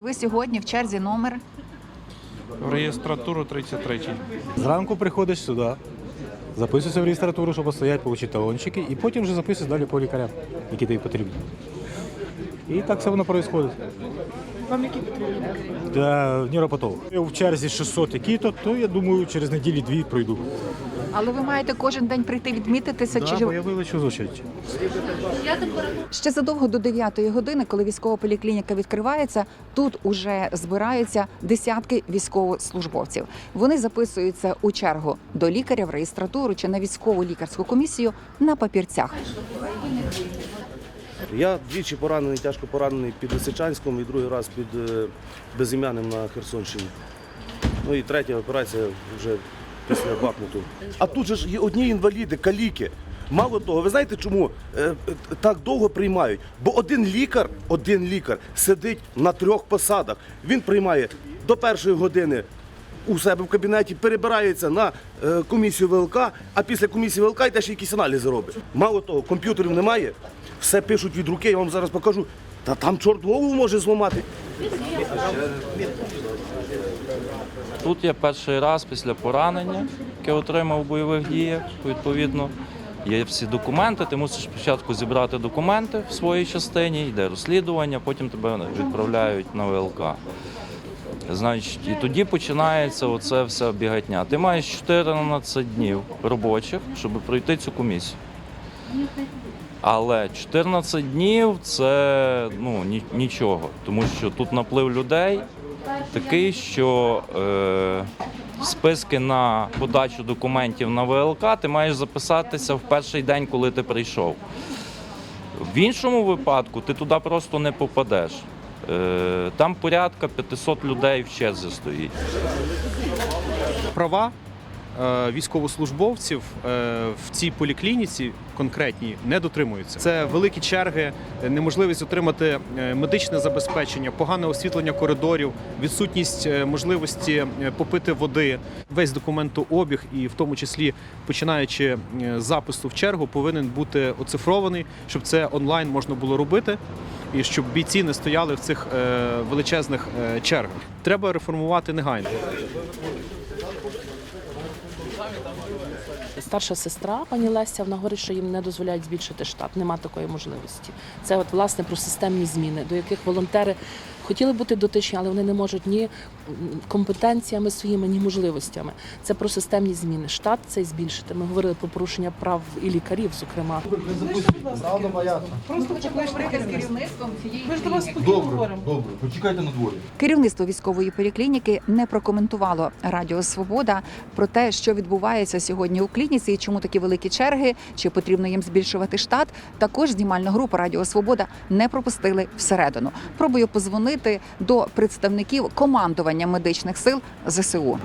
Ви сьогодні в черзі номер. В реєстратуру 33. Зранку приходиш сюди, записуєшся в реєстратуру, щоб постояти, отримати талончики, і потім вже записуєш далі по лікарям, які тобі потрібні. І так все воно відбувається. Вам які потрібні? Для нейропатолога. Я в черзі 600 які-то, то я думаю, через неділі-дві пройду. Але ви маєте кожен день прийти відмітитися. Да, чи бо я вилечу з очередь. ще задовго до 9 години, коли військова поліклініка відкривається, тут уже збираються десятки військовослужбовців. Вони записуються у чергу до лікаря в реєстратуру чи на військову лікарську комісію на папірцях. Я двічі поранений, тяжко поранений під Лисичанськом і другий раз під е, Безім'яним на Херсонщині. Ну і третя операція вже після Бахмуту. А тут же ж є одні інваліди, каліки. Мало того, ви знаєте, чому е, так довго приймають? Бо один лікар, один лікар сидить на трьох посадах. Він приймає до першої години у себе в кабінеті, перебирається на е, комісію ВЛК, а після комісії ВЛК йде ще якісь аналізи робить. Мало того, комп'ютерів немає, все пишуть від руки, я вам зараз покажу. Та там чорт голову може зламати. Тут я перший раз після поранення, яке отримав у бойових діях, відповідно. Є всі документи, ти мусиш спочатку зібрати документи в своїй частині, йде розслідування, потім тебе відправляють на ВЛК. Значить, і тоді починається оце вся бігатня. Ти маєш 14 днів робочих, щоб пройти цю комісію. Але 14 днів це ну, нічого, тому що тут наплив людей такий, що е, списки на подачу документів на ВЛК ти маєш записатися в перший день, коли ти прийшов. В іншому випадку ти туди просто не попадеш. Е, там порядка 500 людей в черзі стоїть. права військовослужбовців е, в цій поліклініці конкретній не дотримуються. Це великі черги, е, неможливість отримати е, медичне забезпечення, погане освітлення коридорів, відсутність е, можливості е, попити води. Весь документообіг, і в тому числі починаючи е, з запису в чергу, повинен бути оцифрований, щоб це онлайн можна було робити. І щоб бійці не стояли в цих е, величезних е, чергах, треба реформувати негайно. Старша сестра, пані Леся, вона говорить, що їм не дозволяють збільшити штат. Нема такої можливості. Це от власне про системні зміни, до яких волонтери хотіли бути дотичні, але вони не можуть ні компетенціями своїми, ні можливостями. Це про системні зміни. Штат цей збільшити. Ми говорили про порушення прав і лікарів, зокрема. Просто хочемо говорити з керівництвом цієї Добре, добре, почекайте на дворі. Керівництво військової поліклініки не прокоментувало Радіо Свобода про те, що відбувається сьогодні у клініці, і чому такі великі черги, чи потрібно їм збільшувати штат. Також знімальна група Радіо Свобода не пропустили всередину. Пробую позвонити до представників командування медичних сил ЗСУ.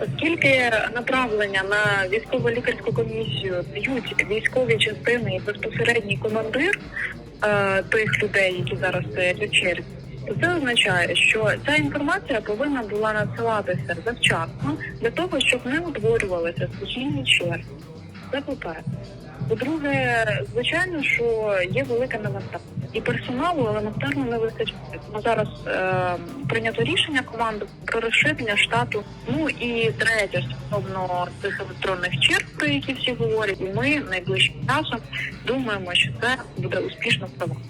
Оскільки направлення на військово-лікарську комісію дають військові частини і безпосередній командир е, тих людей, які зараз стоять у черзі, то це означає, що ця інформація повинна була надсилатися завчасно для того, щоб не утворювалися суцільні черги. Це по-перше. По-друге, звичайно, що є велике навантаження. І персоналу елементарно не вистачає. Тому зараз е, прийнято рішення команди про розширення штату. Ну і третє стосовно цих електронних черг, про які всі говорять, і ми найближчим часом думаємо, що це буде успішно впроваджено.